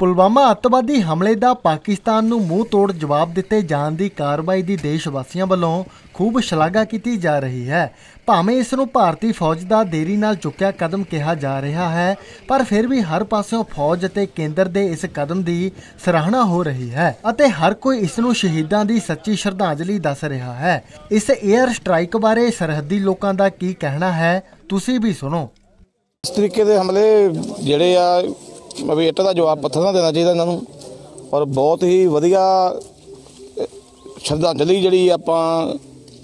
ਪੁਲਵਾਮਾ ਅੱਤਵਾਦੀ ਹਮਲੇ ਦਾ ਪਾਕਿਸਤਾਨ ਨੂੰ ਮੂੰਹ ਤੋੜ ਜਵਾਬ ਦਿੱਤੇ ਜਾਣ ਦੀ ਕਾਰਵਾਈ ਦੀ ਦੇਸ਼ ਵਾਸੀਆਂ ਵੱਲੋਂ ਖੂਬ ਸ਼ਲਾਘਾ ਕੀਤੀ ਜਾ ਰਹੀ ਹੈ। ਭਾਵੇਂ ਇਸ ਨੂੰ ਭਾਰਤੀ ਫੌਜ ਦਾ ਦੇਰੀ ਨਾਲ ਚੁੱਕਿਆ ਕਦਮ ਕਿਹਾ ਜਾ ਰਿਹਾ ਹੈ, ਪਰ ਫਿਰ ਵੀ ਹਰ ਪਾਸਿਓਂ ਫੌਜ ਅਤੇ ਕੇਂਦਰ ਦੇ ਇਸ ਕਦਮ ਦੀ ਸਰਾਹਨਾ ਹੋ ਰਹੀ ਹੈ ਅਤੇ ਹਰ ਕੋਈ ਇਸ ਨੂੰ ਸ਼ਹੀਦਾਂ ਦੀ ਸੱਚੀ ਸ਼ਰਧਾਂਜਲੀ ਦੱਸ ਰਿਹਾ ਹੈ। ਇਸ 에ਅਰ ਸਟ੍ਰਾਈਕ ਬਾਰੇ ਸਰਹੱਦੀ ਲੋਕਾਂ ਦਾ ਕੀ ਕਹਿਣਾ ਹੈ, ਤੁਸੀਂ ਵੀ ਸੁਣੋ। ਇਸ ਤਰੀਕੇ ਦੇ ਹਮਲੇ ਜਿਹੜੇ ਆ ਵੀ ਦਾ ਜਵਾਬ ਪੱਥਰ ਨਾਲ ਦੇਣਾ ਚਾਹੀਦਾ ਇਹਨਾਂ ਨੂੰ। ਔਰ ਬਹੁਤ ਹੀ ਵਧੀਆ ਸ਼ਰਧਾਂਜਲੀ ਜਿਹੜੀ ਆਪਾਂ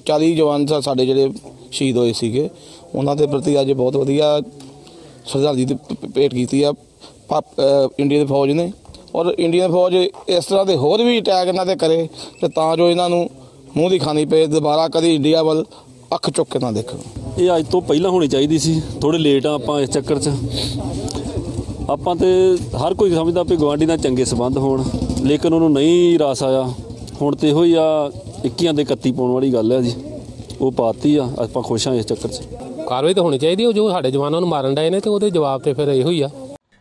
40 ਜਵਾਨ ਸਾਡੇ ਜਿਹੜੇ ਸ਼ਹੀਦ ਹੋਏ ਸੀਗੇ ਉਹਨਾਂ ਦੇ ਪ੍ਰਤੀ ਅੱਜ ਬਹੁਤ ਵਧੀਆ ਸ਼ਰਧਾਂਜਲੀ ਭੇਟ ਕੀਤੀ ਆ ਪਾ- ਅਹ, ਇੰਡੀਆ ਦੀ ਫੌਜ ਨੇ। ਔਰ ਇੰਡੀਅਨ ਫੌਜ ਇਸ ਤਰ੍ਹਾਂ ਦੇ ਹੋਰ ਵੀ ਅਟੈਕ ਇਹਨਾਂ ਤੇ ਕਰੇ ਤੇ ਤਾਂ ਜੋ ਇਹਨਾਂ ਨੂੰ ਮੂੰਹ ਦੀ ਖਾਣੀ ਪਏ ਦੁਬਾਰਾ ਕਦੀ ਇੰਡੀਆ ਵੱਲ ਅੱਖ ਚੁੱਕ ਕੇ ਨਾ ਦੇਖਣ। ਇਹ ਅੱਜ ਤੋਂ ਪਹਿਲਾਂ ਹੋਣੀ ਚਾਹੀਦੀ ਸੀ। ਥੋੜੇ ਲੇਟ ਆ ਆਪਾਂ ਇਸ ਚੱਕਰ 'ਚ। ਆਪਾਂ ਤੇ ਹਰ ਕੋਈ ਸਮਝਦਾ ਵੀ ਗਵਾਂਢੀ ਨਾਲ ਚੰਗੇ ਸਬੰਧ ਹੋਣ ਲੇਕਿਨ ਉਹਨੂੰ ਨਹੀਂ ਰਾਸ ਆਇਆ। ਹੁਣ ਤੇ ਇਹੋ ਹੀ ਆ 21 ਦੇ 31 ਪਾਉਣ ਵਾਲੀ ਗੱਲ ਹੈ ਜੀ। ਉਹ ਪਾਤੀ ਆ ਆਪਾਂ ਖੁਸ਼ ਆ ਇਸ ਚੱਕਰ 'ਚ। ਕਾਰਵਾਈ ਤਾਂ ਹੋਣੀ ਚਾਹੀਦੀ ਹੈ ਜੋ ਸਾਡੇ ਜਵਾਨਾਂ ਨੂੰ ਮਾਰਨ ਡਏ ਨੇ ਤੇ ਉਹਦੇ ਜਵਾਬ ਤੇ ਫਿਰ ਇਹੋ ਹੀ ਆ।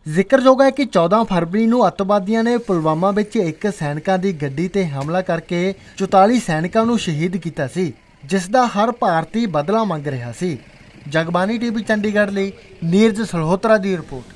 ਜ਼ਿਕਰਯੋਗ ਹੈ ਕਿ 14 ਫਰਵਰੀ ਨੂੰ ਅੱਤਵਾਦੀਆਂ ਨੇ ਪੁਲਵਾਮਾ ਵਿੱਚ ਇੱਕ ਸੈਨਿਕਾਂ ਦੀ ਗੱਡੀ ਤੇ ਹਮਲਾ ਕਰਕੇ 44 ਸੈਨਿਕਾਂ ਨੂੰ ਸ਼ਹੀਦ ਕੀਤਾ ਸੀ ਜਿਸ ਦਾ ਹਰ ਭਾਰਤੀ ਬਦਲਾ ਮੰਗ ਰਿਹਾ ਸੀ। ਜਗਬਾਨੀ ਟੀਵੀ ਚੰਡੀਗੜ੍ਹ ਲਈ ਨੀਰਜ ਸਲਹੋਤਰਾ ਦੀ ਰਿਪੋਰਟ।